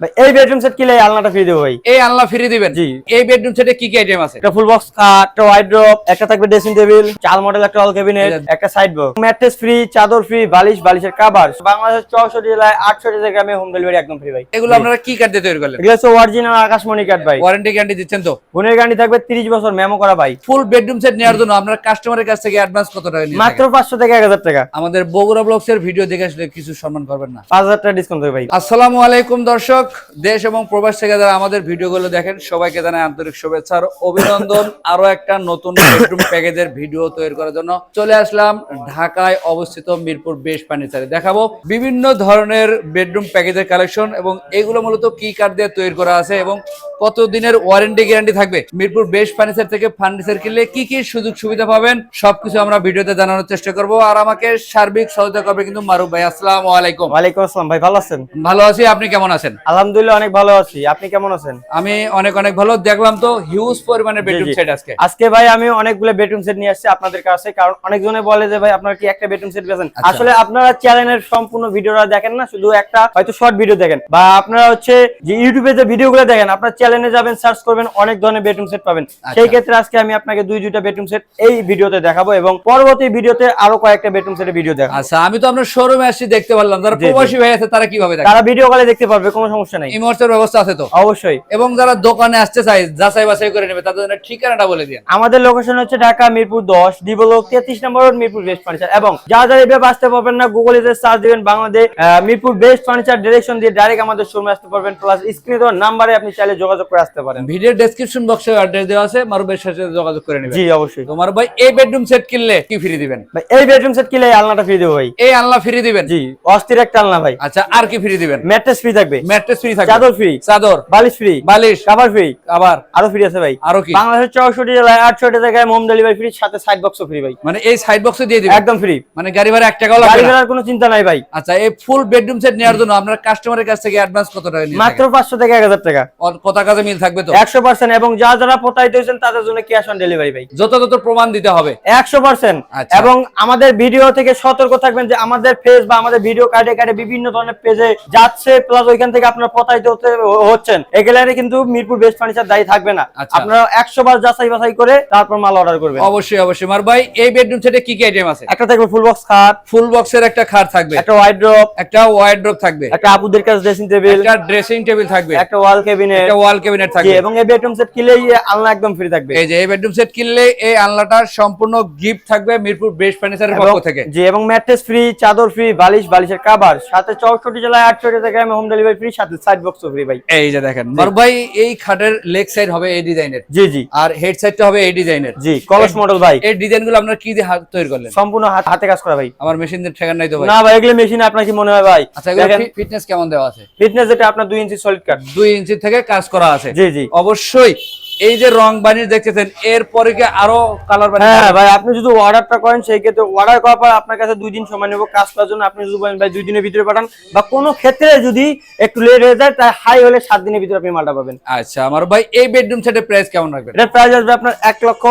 ভাই এই bedroom set এই আলনাটা ফ্রি দেবো ভাই। এই আনলা ফ্রি দিবেন? জি। এই বেডরুম সেটে কি কি আইটেম আছে? একটা ফুল বক্স খাট একটা ওয়াইড্রপ একটা থাকবে ড্রেসিং টেবিল চাল মডেল একটা অল ক্যাবিনেট একটা সাইড বক্স ম্যাট্রেস ফ্রি চাদর ফ্রি বালিশ বালিশের কাভার বাংলাদেশের চৌষট্টি জেলায় আটষট্টি গ্রামে হোম ডেলিভারি একদম ফ্রি ভাই। এগুলো আপনারা কি কার্ড দিয়ে তৈরি করলেন? এগুলো হচ্ছে অরিজিনাল আকাশমণি কাঠ ভাই। ওয়ারেন্টি গ্যারান্টি দিচ্ছেন তো? গুণের গাড়ি থাকবে তিরিশ বছর মেমো করা ভাই। ফুল বেডরুম সেট নেওয়ার জন্য আপনার কাস্টমারের কাছ থেকে অ্যাডভান্স কত টাকা নিয়ে মাত্র থাকেন? পাঁচশো থেকে এক হাজার টাকা। আমাদের বগুড়া ব্লগস এর ভিডিও দেখে আসলে কিছু সম্মান করবেন না। পাঁচ হাজার টাকা ডিসকাউন্ট দেবে ভাই। আসসালামু আলাইকুম দর্শক। দেশ এবং প্রবাস থেকে যারা আমাদের ভিডিওগুলো দেখেন সবাইকে জানাই আন্তরিক শুভেচ্ছা আর অভিনন্দন আরও একটা নতুন বেডরুম প্যাকেজের ভিডিও তৈরি করার জন্য। চলে আসলাম ঢাকায় অবস্থিত মিরপুর বেশ ফার্নিচারে দেখাবো বিভিন্ন ধরনের বেডরুম প্যাকেজের কালেকশন এবং এগুলো মূলত কি কার্ড দিয়ে তৈরি করা আছে এবং কত দিনের ওয়ারেন্টি গ্যারান্টি থাকবে? মিরপুর বেশ ফার্নিচার থেকে ফার্নিচার কিনলে কি কি সুযোগ সুবিধা পাবেন সবকিছু আমরা ভিডিওতে জানানোর চেষ্টা করব। আর আমাকে সার্বিক সহায়তা করবে কিন্তু মারুফ ভাই। আসসালামু আলাইকুম। ওয়ালাইকুম আসসালাম ভাই ভালো আছেন? ভালো আছি আপনি কেমন আছেন? আলহামদুলিল্লাহ অনেক ভালো আছি। আপনি কেমন আছেন? আমি অনেক অনেক ভালো। দেখলাম তো হিউজ পরিমাণে বেডরুম সেট আজকে। আজকে ভাই আমি অনেকগুলো বেডরুম সেট নিয়ে আসছি আপনাদের কাছে কারণ অনেকজনে বলে যে ভাই আপনারা কি একটা বেডরুম সেট বেছেন। আসলে আপনারা চ্যানেলের সম্পূর্ণ ভিডিওটা দেখেন না শুধু একটা হয়তো শর্ট ভিডিও দেখেন। বা আপনারা হচ্ছে যে ইউটিউবে যে ভিডিওগুলো দেখেন আপনার চ্যানেলে যাবেন সার্চ করবেন অনেক ধরনের বেডরুম সেট পাবেন। আচ্ছা। সেই ক্ষেত্রে আজকে আমি আপনাকে দুই দুইটা বেডরুম সেট এই ভিডিওতে দেখাবো এবং পরবর্তী ভিডিওতে আরও কয়েকটা বেডরুম সেটের ভিডিও দেখাবো। আচ্ছা আমি তো আপনার শোরুমে আসছি দেখতে পারলাম। যারা। প্রবাসী ভাই আছে তারা কীভাবে দেখে তারা ভিডিও কলে দেখতে পারবে কোনো সমস্যা নেই। ইমোর্সের ব্যবস্থা আছে তো? অবশ্যই। এবং যারা দোকানে আসতে চায় যাচাই বাছাই করে নেবে তাদের জন্য ঠিকানাটা বলে দিন। আমাদের লোকেশন হচ্ছে ঢাকা মিরপুর দশ ডিবলক তেত্রিশ number road, Mirpur best furniture. এবং যারা যারা এভাবে আসতে পারবেন না গুগলে যে সার্চ দিবেন Bangladesh Mirpur best furniture direction দিয়ে ডাইরেক্ট আমাদের শোরুমে আসতে পারবেন। প্লাস স্ক্রিনে দেওয়ার নাম্বারে আপনি চাইলে যোগাযোগ করে আসতে পারেন। ভিডিও ডেসক্রিপশন বক্সে অ্যাড্রেস দেওয়া আছে মারুবের সাথে যোগাযোগ করে নেবে জি অবশ্যই। তোমার ভাই এই বেডরুম সেট কিনলে কি ফ্রি দিবেন? ভাই এই বেডরুম সেট কিনলে আলনাটা ফ্রি দেবো ভাই। এই আলনা ফ্রি দিবেন? জি অস্থির একটা আলনা ভাই। আচ্ছা আর কি ফ্রি দিবেন? ম্যাট্রেস ফ্রি থাকবে। ম্যাট্রেস ফ্রি থাকবে। চাদর ফ্রি চাদর। বালিশ ফ্রি বালিশ। কাভার ফ্রি আবার? আরও ফ্রি আছে ভাই। আরও কি? বাংলাদেশের চৌষট্টি জেলায় আটষট্টি জায়গায় হোম ডেলিভারি ফ্রি সাথে সাইড বক্সও ফ্রি ভাই। মানে এই সাইড দিয়ে দিবেন? একদম ফ্রি মানে গাড়ি ভাড়া টাকাও লাগবে গাড়ি না? ভাড়ার কোনো চিন্তা নাই ভাই। আচ্ছা এই ফুল বেডরুম সেট নেওয়ার জন্য আপনার কাস্টমারের কাছ থেকে অ্যাডভান্স কত টাকা নিয়ে মাত্র পাঁচশো থেকে এক হাজার টাকা। কত কাজে মিল থাকবে তো? একশো পার্সেন্ট এবং যা যারা প্রতারিত হয়েছেন তাদের জন্য ক্যাশ অন ডেলিভারি ভাই। যথাযথ প্রমাণ দিতে হবে। একশো পার্সেন্ট আচ্ছা। এবং আমাদের ভিডিও থেকে সতর্ক থাকবেন যে আমাদের পেজ বা আমাদের ভিডিও কাটে কাটে বিভিন্ন ধরনের পেজে যাচ্ছে প্লাস ওইখান থেকে আপনারা প্রতারিত হতে হচ্ছেন। এগুলারে কিন্তু মিরপুর বেস্ট ফার্নিচার দায়ী থাকবে না। আচ্ছা। আপনারা একশো বার যাচাই বাছাই করে তারপর মাল অর্ডার করবেন। অবশ্যই অবশ্যই। মার ভাই এই বেডরুম সেটে কি কি আইটেম আছে? একটা থাকবে ফুল বক্স খাট। ফুল বক্সের একটা খাট থাকবে। একটা ওয়াইড্রপ একটা ওয়াইড্রোপ থাকবে। একটা আপুদের কাছে ড্রেসিং টেবিল একটা ড্রেসিং টেবিল থাকবে। একটা ওয়াল ক্যাবিনেট একটা ওয়াল ক্যাবিনেট থাকবে। এবং এই বেডরুম সেট কিনলেই আলনা একদম ফ্রি থাকবে। এই যে এই বেডরুম সেট কিনলে এই আনলাটা সম্পূর্ণ গিফট থাকবে মিরপুর বেস্ট ফার্নিচারের পক্ষ থেকে। জি এবং ম্যাট্রেস ফ্রি চাদর ফ্রি বালিশ বালিশের কাভার সাথে চৌষট্টি জেলায় আটষট্টি জায়গায় হোম ডেলিভারি ফ্রি সাথে সাইড বক্স ফ্রি ভাই। এই যে দেখেন মার ভাই এই খাটের লেগ সাইড হবে এই ডিজাইনের জি জি। আর হেড সাইডটা হবে এই ডিজাইনের জি কলস মডেল ভাই। এই ডিজাইনগুলো আপনারা কি দিয়ে হাত তৈরি করলেন? সম্পূর্ণ হাত- কাজ করা ভাই। আমার মেশিন দিয়ে ঠেকান নাই তো ভাই। না ভাই এগুলো মেশিন আপনার কি মনে হয় ভাই? আচ্ছা ফিটনেস কেমন দেওয়া আছে? ফিটনেস যেটা আপনার দুই ইঞ্চি সলিড কাট দুই ইঞ্চি থেকে কাজ করা আছে। জি জি। অবশ্যই এই যে রং বানিয়ে দেখতেছেন এরপরে কি আরও কালার হ্যাঁ ভাই আপনি যদি অর্ডারটা করেন সেই ক্ষেত্রে অর্ডার করার পর আপনার কাছে দুই দিন সময় নেব কাজ করার জন্য। আপনি যদি বলেন ভাই দুই দিনের ভিতরে পাঠান। বা কোনো ক্ষেত্রে যদি একটু লেট হয়ে যায় তাই হাই হলে সাত দিনের ভিতরে আপনি মালটা পাবেন। আচ্ছা আমার ভাই এই বেডরুম সেটের প্রাইস কেমন রাখবেন? এটার প্রাইস আসবে আপনার এক লক্ষ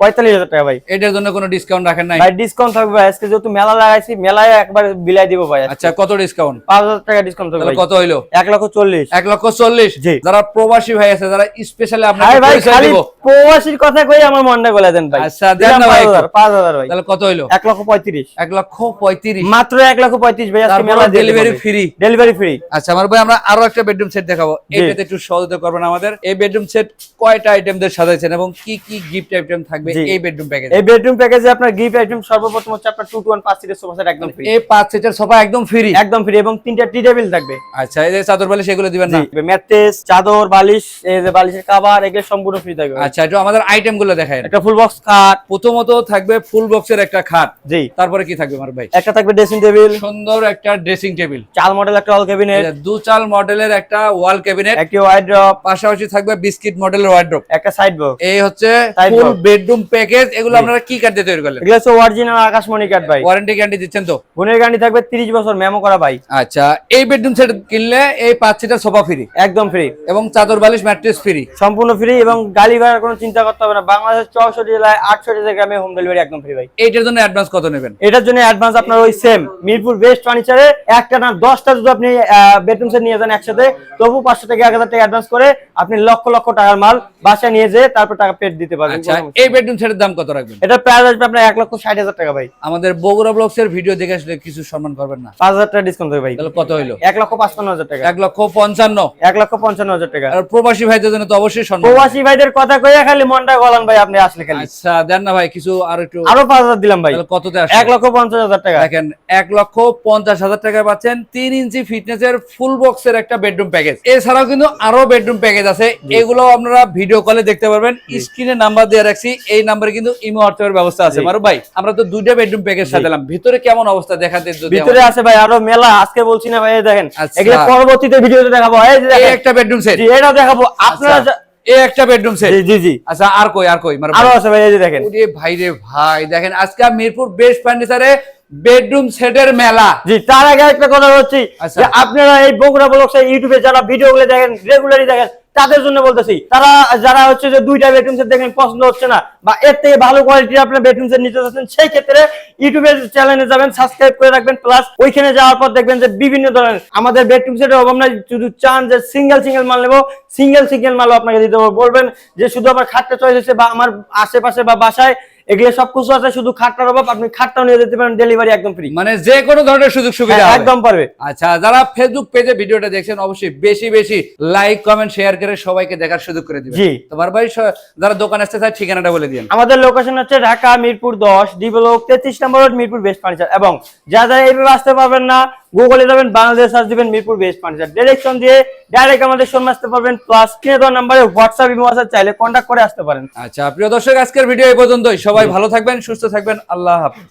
পঁয়তাল্লিশ হাজার টাকা ভাই। এটার জন্য কোনো ডিসকাউন্ট রাখেন নাই? ভাই ডিসকাউন্ট থাকবে ভাই। আজকে যেহেতু মেলা লাগাইছি মেলায় একবার বিলাই দিব ভাই আচ্ছা কত ডিসকাউন্ট পাঁচ হাজার টাকা ডিসকাউন্ট থাকবে কত হইল? এক লক্ষ চল্লিশ। এক লক্ষ চল্লিশ। যারা প্রবাসী ভাই আছে যারা স্পেশালি ভাই আপনাকে ভাই পরিচয় খালি দিব প্রবাসীর কথা কই আমার মনটা গলে দেন ভাই। আচ্ছা, দেন ভাই। পাঁচ হাজার, একটু। পাঁচ হাজার ভাই। তাহলে কত হইল? এক লক্ষ পঁয়ত্রিশ। এক লক্ষ পঁয়ত্রিশ। মাত্র এক লক্ষ পঁয়ত্রিশ ভাই আজকে মেলা ডেলিভারি ফ্রি ডেলিভারি ফ্রি আচ্ছা আমার ভাই আমরা আরও একটা বেডরুম সেট দেখাবো। এটাতে একটু সহযোগিতা করবেন আমাদের। এই বেডরুম সেট কয়টা আইটেম দিয়ে সাজাইছেন এবং কি কি গিফট আইটেম থাকবে এই বেডরুম প্যাকেজ এই বেডরুম প্যাকেজে আপনার গিফট আইটেম সর্বপ্রথম হচ্ছে আপনার টু টু ওয়ান পাঁচ সিটের সোফা সেট একদম ফ্রি এই পাঁচ সিটের সোফা একদম ফ্রি একদম ফ্রি এবং তিনটা টি টেবিল থাকবে। আচ্ছা এই যে চাদর বালিশ এগুলো দিবেন না? ম্যাট্রেস চাদর বালিশ এই যে বালিশের কাভার এগুলো সম্পূর্ণ ফ্রি থাকবে। আচ্ছা একটু আমাদের আইটেমগুলো দেখায় একটা ফুল বক্স খাট। প্রথমত থাকবে ফুল বক্সের একটা খাট। জি। তারপরে কি থাকবে আমার ভাই? একটা থাকবে ড্রেসিং টেবিল সুন্দর একটা ড্রেসিং টেবিল চাল মডেল একটা অল ক্যাবিনেট দু চাল মডেলের একটা ওয়াল ক্যাবিনেট একটি ওয়াইড্রপ পাশাপাশি থাকবে বিস্কিট মডেলের ওয়ার্ড্রপ একটা সাইড বক্স এই হচ্ছে ফুল বেডরুম প্যাকেজ এগুলো আপনারা কি দিয়ে তৈরি করলেন? এগুলো হচ্ছে অরিজিনাল আকাশমণি কাঠ ভাই। ওয়ারেন্টি গ্যারান্টি দিচ্ছেন তো? গুণের গাড়ি থাকবে তিরিশ বছর মেমো করা ভাই। আচ্ছা এই বেডরুম সেট কিনলে এই পাঁচ সিটার সোফা ফ্রি একদম ফ্রি এবং চাদর বালিশ ম্যাট্রেস ফ্রি সম্পূর্ণ ফ্রি এবং ভাড়ার কোনো চিন্তা করতে হবে না। বাংলাদেশের চৌষট্টি জেলায় আটষট্টি গ্রামে হোম ডেলিভারি একদম ফ্রি ভাই। এইটার জন্য অ্যাডভান্স কত নেবেন? এটার জন্য অ্যাডভান্স আপনার ওই সেম মিরপুর বেস্ট ফার্নিচারে একটা না দশটা যদি আপনি বেডরুম সেট নিয়ে যান একসাথে তবু পাঁচশো থেকে এক হাজার টাকা অ্যাডভান্স করে আপনি লক্ষ লক্ষ টাকার মাল বাসায় নিয়ে যেয়ে তারপর টাকা পেড দিতে পারবেন আচ্ছা এই বেডরুম সেটের দাম কত রাখবেন? এটা প্রাইস আসবে আপনার এক লক্ষ ষাট হাজার টাকা ভাই। আমাদের বগুড়া ব্লগস এর ভিডিও দেখে আসলে কিছু সম্মান করবেন না। পাঁচ হাজার টাকা ডিসকাউন্ট ভাই। তাহলে কত হইল? এক লক্ষ পাঁচপান্ন হাজার টাকা। এক লক্ষ পঞ্চান্ন। এক লক্ষ পঞ্চান্ন হাজার টাকা। আর প্রবাসী ভাইদের জন্য তো অবশ্যই সম্মান। প্রবাসী ভাইদের কথা কইয়া খালি মনটা গলান ভাই আপনি আসলে খালি। আচ্ছা দেন না ভাই কিছু আর একটু আরও পাঁচ হাজার দিলাম ভাই। আসে এক লক্ষ পঞ্চাশ হাজার টাকা। দেখেন এক লক্ষ পঞ্চাশ হাজার টাকা পাচ্ছেন তিন ইঞ্চি ফিটনেস এর ফুল বক্সের একটা বেডরুম প্যাকেজ এছাড়াও কিন্তু আরও বেডরুম প্যাকেজ আছে। এগুলো আপনারা ভিডিও কলে দেখতে পারবেন। স্ক্রিনে নাম্বার দিয়ে রাখছি। এই নাম্বারে কিন্তু ইমো হোয়াটসঅ্যাপের ব্যবস্থা আছে। মারু ভাই আমরা তো দুইটা বেডরুম প্যাকেজ সাজালাম। ভিতরে কেমন অবস্থা দেখাতে যদি ভিতরে আছে ভাই আরও মেলা। আজকে বলছি না ভাই দেখেন। আচ্ছা। এগুলো পরবর্তীতে ভিডিওতে দেখাবো। এই একটা বেডরুম সেট জি এটাও দেখাবো। আপনারা যা- এই একটা বেডরুম সেট জি জি আচ্ছা আর কই আর কই? মানে আরও আছে ভাই এই যে দেখেন। ওরে ভাই রে ভাই দেখেন আজকে মিরপুর বেস্ট ফার্নিচারে বেডরুম সেটের মেলা। জি তার আগে একটা কথা হচ্ছে আচ্ছা। যে আপনারা এই বগুড়া ব্লগস ইউটিউবে যারা ভিডিও গুলো দেখেন রেগুলারই দেখেন তাদের জন্য বলতেছি। তারা, যারা হচ্ছে যে দুইটা বেডরুম সেট দেখেন পছন্দ হচ্ছে না, বা এর থেকে ভালো কোয়ালিটির আপনার বেডরুম সেট নিতে চাচ্ছেন, সেই ক্ষেত্রে ইউটিউবের চ্যানেলে যাবেন সাবস্ক্রাইব করে রাখবেন প্লাস ওইখানে যাওয়ার পর দেখবেন যে বিভিন্ন ধরনের আমাদের বেডরুম সেটের অভাব নাই শুধু চান যে সিঙ্গেল সিঙ্গেল মাল নেব সিঙ্গেল সিঙ্গেল মালও আপনাকে দিতে বলবেন, যে শুধু আমার খাটটা চয়েস হচ্ছে বা আমার আশেপাশে বা বাসায় এগুলো সব কিছু আছে শুধু খাটটার অভাব। আপনি খাটটাও নিয়ে যেতে পারেন ডেলিভারি একদম ফ্রি মানে যে কোনো ধরনের সুযোগ সুবিধা একদম পারবে। আচ্ছা যারা ফেসবুক পেজে ভিডিওটা দেখছেন অবশ্যই বেশি বেশি লাইক কমেন্ট শেয়ার করে সবাইকে দেখার সুযোগ করে দিবেন। জি। তোমার ভাই যারা দোকান আসতে চায় ঠিকানাটা বলে দিন আমাদের লোকেশন হচ্ছে ঢাকা মিরপুর দশ ডিভেলপ তেত্রিশ number road Mirpur best furniture. এবং যারা এইভাবে আসতে পারবেন না গুগলে যাবেন বাংলাদেশ সার্চ দিবেন মিরপুর বেস্ট ফার্নিচার ডিরেকশন দিয়ে ডাইরেক্ট আমাদের শোরুমে আসতে পারবেন। প্লাস কিনে দেওয়ার নাম্বারে হোয়াটসঅ্যাপ ইমো আছে চাইলে কন্টাক্ট করে আসতে পারেন। আচ্ছা প্রিয় দর্শক আজকের ভিডিও এই পর্যন্তই। সবাই ভালো থাকবেন সুস্থ থাকবেন। আল্লাহ হাফিজ।